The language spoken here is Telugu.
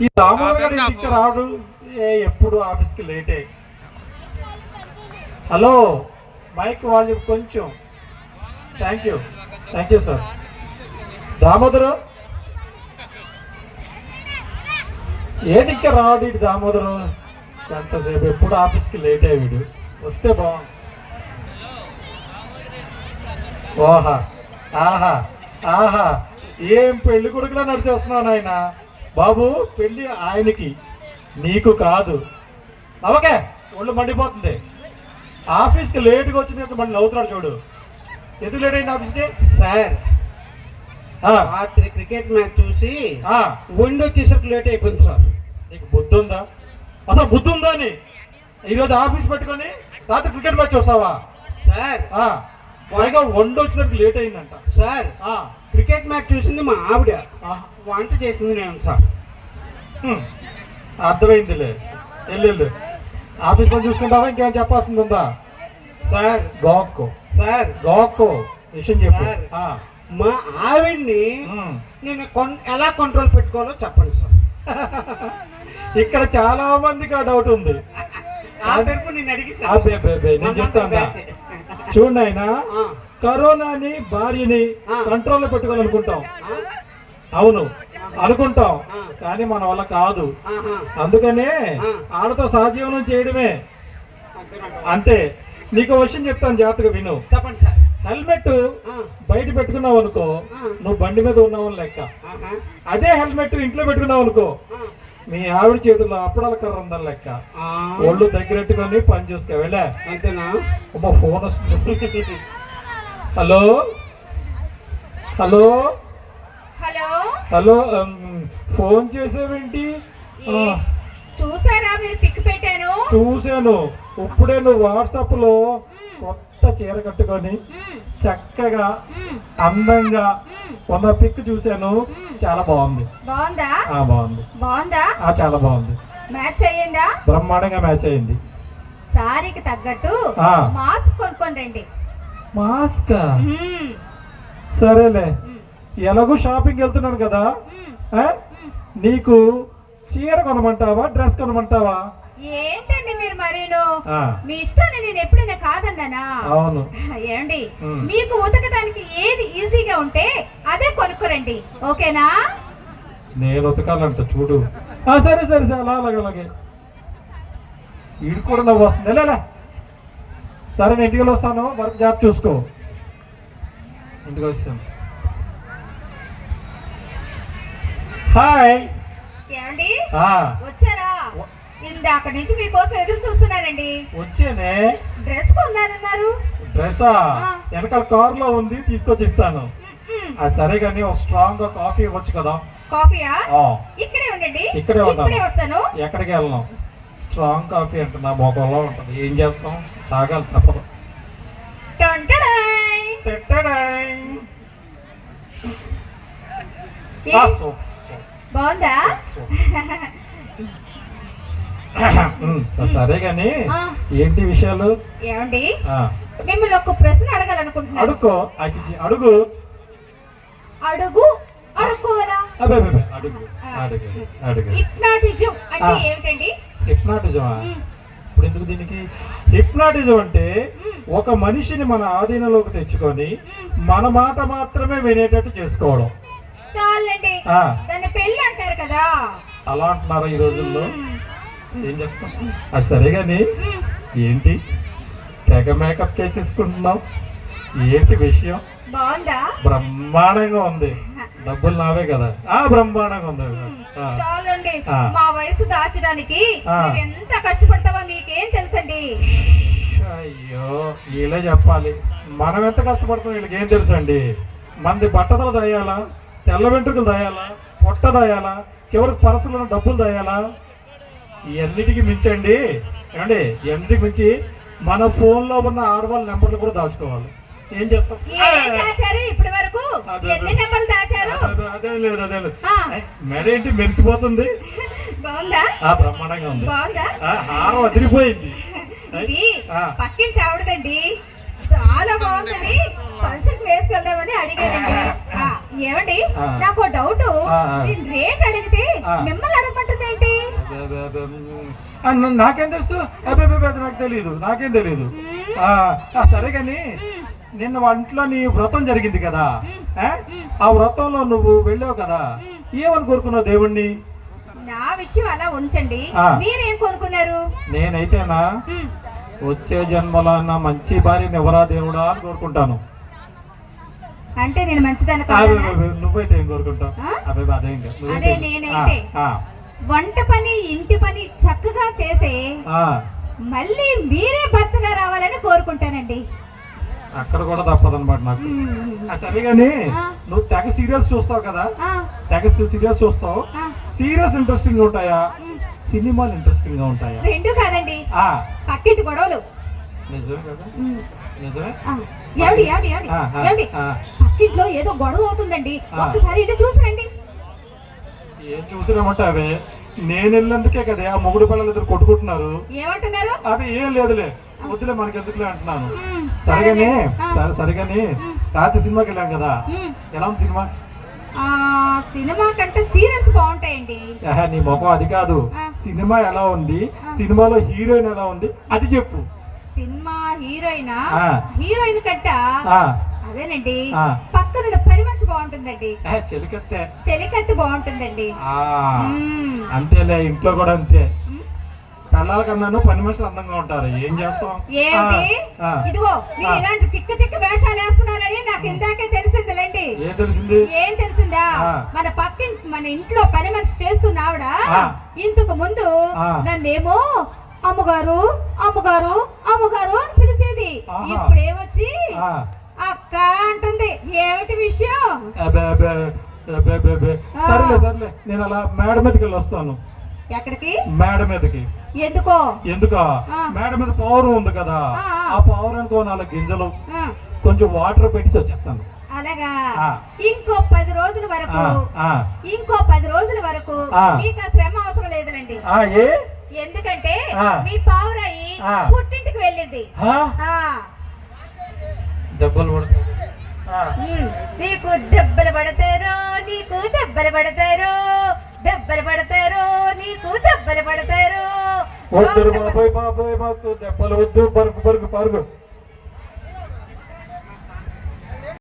ఈ దామోదర్ గారు ఇంటికి రాడు ఏ ఎప్పుడు ఆఫీస్కి లేటే. హలో మైక్ వాల్యూమ్ కొంచెం. Thank you thank you sir Damodar? ఏంటి ఇంకా రాడు ఇటు దామోదరు? గంట సేపు ఎప్పుడు ఆఫీస్కి లేట్ వీడు. వస్తే బాగుంది ఓహా. ఆహా. ఆహా. ఏం పెళ్ళి కొడుకులా నడిచేస్తున్నావు నాయన? బాబు పెళ్ళి ఆయనకి. నీకు కాదు. అవకే ఒళ్ళు మండిపోతుంది. ఆఫీస్కి లేట్గా వచ్చింది మళ్ళీ నవ్వుతున్నాడు చూడు. ఎందుకు లేట్ అయింది ఆఫీస్కి? సార్ రాత్రి క్రికెట్ మ్యాచ్ చూసి వండి వచ్చేసరికి లేట్ అయిపోయింది సార్. నీకు బుద్ధి ఉందా? అసలు బుద్ధి ఉందా అని ఈరోజు ఆఫీస్ పెట్టుకొని రాత్రి క్రికెట్ మ్యాచ్ చూస్తావా? సార్ పైగా వండు వచ్చినప్పుడు లేట్ అయిందంట. సార్ క్రికెట్ మ్యాచ్ చూసింది మా ఆవిడ. వంట చేసింది నేను సార్. అర్థమైందిలే. వెళ్ళు ఆఫీస్ పని చూసుకుంటావా? ఇంకేం చెప్పాల్సింది ఉందా సార్. గోక్కో. సార్. గోక్కో. విషయం చెప్పు. మా ఆవిడ్ని. నేను ఎలా కంట్రోల్ పెట్టుకోవాలో చెప్పండి సార్. ఇక్కడ చాలా మందికి ఆ డౌట్ ఉంది. నేను చెప్తాను. చూడండి కరోనాని భార్యని ఆ. కంట్రోల్లో పెట్టుకోవాలనుకుంటాం అవును అనుకుంటాం. కానీ మన వల్ల కాదు. అందుకనే. ఆడతో సహజీవనం చేయడమే? అంతే నీకు విషయం చెప్తాను జాగ్రత్తగా విను హెల్మెట్ బయట పెట్టుకున్నావు అనుకో. నువ్వు బండి మీద ఉన్నావు అని లెక్క. అదే హెల్మెట్ ఇంట్లో పెట్టుకున్నావు అనుకో మీ ఆవిడ చేతుల్లో అప్పడాల కర్ర ఉందని లెక్క. ఒళ్ళు దగ్గరెట్టుకొని పని చూసుకో వెళ్ళా. అంతేనా? అమ్మ ఫోన్ వస్తుంది. Hello? Hello? Hello? Hello phone చేసావేంటి? చూసారా మీరు పిక్ పెట్టాను? చూశాను. ఇప్పుడే నువ్వు వాట్సాప్లో కొత్త చీర కట్టుకొని చక్కగా అందంగా. ఉన్న పిక్ చూశాను. చాలా బాగుంది. బాగుందా? ఆ బాగుంది. బాగుందా? చాలా బాగుంది. మ్యాచ్ అయ్యిందా? బ్రహ్మాండంగా మ్యాచ్ అయింది సారీకి తగ్గట్టు. మాస్క్ కొనుక్కొని రండి. మాస్క్? సరేలే. ఎలాగో షాపింగ్ వెళ్తున్నాను కదా. నీకు చీర కొనమంటావా డ్రెస్ కొనమంటావా? ఏంటండి మీరు మరీను? మీ ఇష్టాన్ని నేను ఎప్పుడైనా కాదన్నానా? అవును. ఏమండి. మీకు ఉతకడానికి ఏది ఈజీగా ఉంటే అదే కొనుక్కోరండి. ఓకేనా? నేను ఉతకాలంట చూడు. సరే సరే సరే అలా అలాగే అలాగే. వీడు కూడా నవ్వు వస్తుంది. లేలా సరే నేను ఇంటికి వస్తాను. వర్క్ జాబ్ చూసుకో. ఇంటికి వచ్చాను హాయ్. ఏమండి? వచ్చారా? ఇందాక నుంచి మీకోసం ఎదురు చూస్తున్నానండి వచ్చేనే. డ్రెస్ కొన్నారన్నారు. డ్రెస్సా. వెనకాల కారులో ఉంది తీసుకొచ్చి ఇస్తాను. ఆ సరే కానీ ఒక స్ట్రాంగ్గా కాఫీ ఇవ్వచ్చు కదా? కాఫీయా? ఇక్కడే ఉండండి. ఇక్కడే ఉంటాను. వస్తాను. ఎక్కడికి వెళ్ళను? స్ట్రాంగ్ కాఫీ అంటే నా మొఖంలో ఉంటుంది. ఏం చేస్తాం? తాగాలి తప్పదు. బాగుందా? సరే కానీ ఆ. ఏంటి విషయాలు? ఏమండి? మిమ్మల్ని ఒక ప్రశ్న అడగాలనుకుంటున్నాను. అడుక్కో. అడుగు. అడుగు? అబ్బే, అడుగు. అడుగు అడుగు. హిప్నాటిజం అంటే. ఏమిటండి? హిప్నాటిజమా. ఇప్పుడు ఎందుకు దీనికి? హిప్నాటిజం అంటే. ఒక మనిషిని మన ఆధీనంలోకి తెచ్చుకొని. మన మాట మాత్రమే వినేటట్టు చేసుకోవడం. చాలండి. దాన్ని పెళ్ళి అంటారు కదా. అలా అంటున్నారా ఈ రోజుల్లో. ఏం చేస్తాం? అది సరే కానీ మ్మ్. ఏంటి? తెగ మేకప్ చేసేసుకుంటున్నావు. ఏంటి విషయం? బ్రహ్మాండంగా ఉంది. డబ్బులు నావే కదా. ఆ బ్రహ్మాండంగా ఉంది. ఆ, చాలండి. మా వయసు దాచడానికి ఎంత కష్టపడతావో మీకేం తెలుసండి? అయ్యో వీళ్ళే చెప్పాలి. మనం ఎంత కష్టపడుతున్నాం వీళ్ళకి ఏం తెలుసు అండి మంది బట్టతలు దయాలా? తెల్ల వెంట్రుకలు దయాలా? పొట్ట దయాలా? చివరికి పరసలో డబ్బులు దయాలా? ఇవన్నిటికి మించండి. ఏమండి? ఇవన్నిటికి మించి మన ఫోన్లో ఉన్న ఆడవాళ్ళ నెంబర్లు కూడా దాచుకోవాలి. ఏం చేస్తాం? అదే, లేదు అదే లేదు. మెడ ఏంటి మెరిసిపోతుంది. బ్రహ్మాండంగా ఉంది. హారం అదిరిపోయింది. పక్కింటి ఆవిడదండి. చాలా బాగుందని ఫంక్షన్ వేసుకెళ్దామని అడిగానండి ఆ, ఏమండి. నాకు డౌట్. రేట్ అడిగితే. మిమ్మల్ని ఆ, న- నాకేం తెలుసు అబ్బే అబ్బే, అది నాకు తెలియదు నాకేం తెలియదు సరే కానీ. నిన్న వాళ్ళ ఇంట్లో నీ వ్రతం జరిగింది కదా. ఆ? వ్రతంలో నువ్వు వెళ్ళావు కదా. ఏమని కోరుకున్నావు దేవుణ్ణి నా విషయం అలా ఉంచండి. మీరేం కోరుకున్నారు నేనైతేనా. వచ్చే జన్మలో నా మంచి భార్యని ఎవరా దేవుడా అని కోరుకుంటాను అంటే నేను మంచిదాన్ని నువ్వైతే ఏం కోరుకుంటావు? అదే నేనైతే. వంట పని ఇంటి పని చక్కగా చేసే మళ్ళీ మీరే భర్తగా రావాలని కోరుకుంటానండి. అక్కడ కూడా తప్పదన్నమాట నాకు. సరే కానీ. నువ్వు తెగ సీరియల్స్ చూస్తావు కదా? తెగ సీరియల్స్ చూస్తావు? సీరియల్స్ ఇంట్రెస్టింగ్ ఉంటాయా. సినిమాలు ఇంట్రెస్టింగ్గా ఉంటాయా? రెండు కాదండి. పక్కింటి గొడవలు. నిజమే కదా. నిజమే. పక్కింట్లో ఏదో గొడవ అవుతుందండి. ఒక్కసారి ఇల్లు చూసిరండి ఏం చూసినామంటే అవి. నేను వెళ్ళినందుకే కదా ఆ మొగుడు పిల్లలు ఇద్దరు కొట్టుకుంటున్నారు. ఏమంటున్నారు? అవి ఏం లేదులే. వద్దులే మనకి ఎందుకులే అంటున్నాను. సరిగానే. సరే సరిగాని. రాత్రి సినిమాకి వెళ్ళాం కదా. ఎలా ఉంది సినిమా? ఆ, సినిమా కంటే సీరియల్స్ బాగుంటాయండి. నీ ముఖం అది కాదు. సినిమా ఎలా ఉంది. సినిమాలో హీరోయిన్ ఎలా ఉంది? అది చెప్పు. Cinema heroine. హీరోయిన్ కంట? అదేనండి. పక్కన పని మనిషి బాగుంటుందండి చెలికత్తే చెలికత్తి బాగుంటుందండి. అంతేలే ఇంట్లో కూడా అంతే. పిల్లల కన్నాను పని మనుషులు అందంగా ఉంటారు ఏం చేస్తాం. ఇదిగో మీరు. ఇలాంటి తిక్క తిక్క వేషాలు వేస్తున్నారని నాకు ఇందాకే తెలిసిందిలేండి ఏం తెలిసింది ఏం తెలిసిందా. మన పక్కింటి మన ఇంట్లో పని మనిషి చేస్తున్న ఆవిడ. ఇంతకు ముందు. నన్నేమో అమ్మగారు అమ్మగారు అమ్మగారు అని పిలిచేది. ఇప్పుడేమొచ్చి అక్క అంటుంది. ఏమిటి విషయం. సరేలే సరేలే. నేను అలా మేడ మీదకి వెళ్ళి వస్తాను. ఎక్కడికి? మేడ మీదకి. ఎందుకో? ఎందుక. మేడ మీద పౌరం ఉంది కదా. ఆ, పౌరానికి నాలుగు గింజలు కొంచెం వాటర్ పెట్టి వచ్చేస్తాను. అలాగా. ఇంకో పది రోజుల వరకు ఇంకో పది రోజుల వరకు. మీకు ఆ శ్రమ అవసరం లేదులండి. ఎందుకంటే. మీ పావురాయి. పుట్టింటికి వెళ్ళింది. దెబ్బలు నీకు దెబ్బలు పడతారో నీకు దెబ్బలు పడతారో దెబ్బలు పడతారో నీకు దెబ్బలు పడతారో వద్దు బాబాయ్ బాబాయ్ మాకు దెబ్బలు వద్దు. పరుగు పరుగు పరుగు.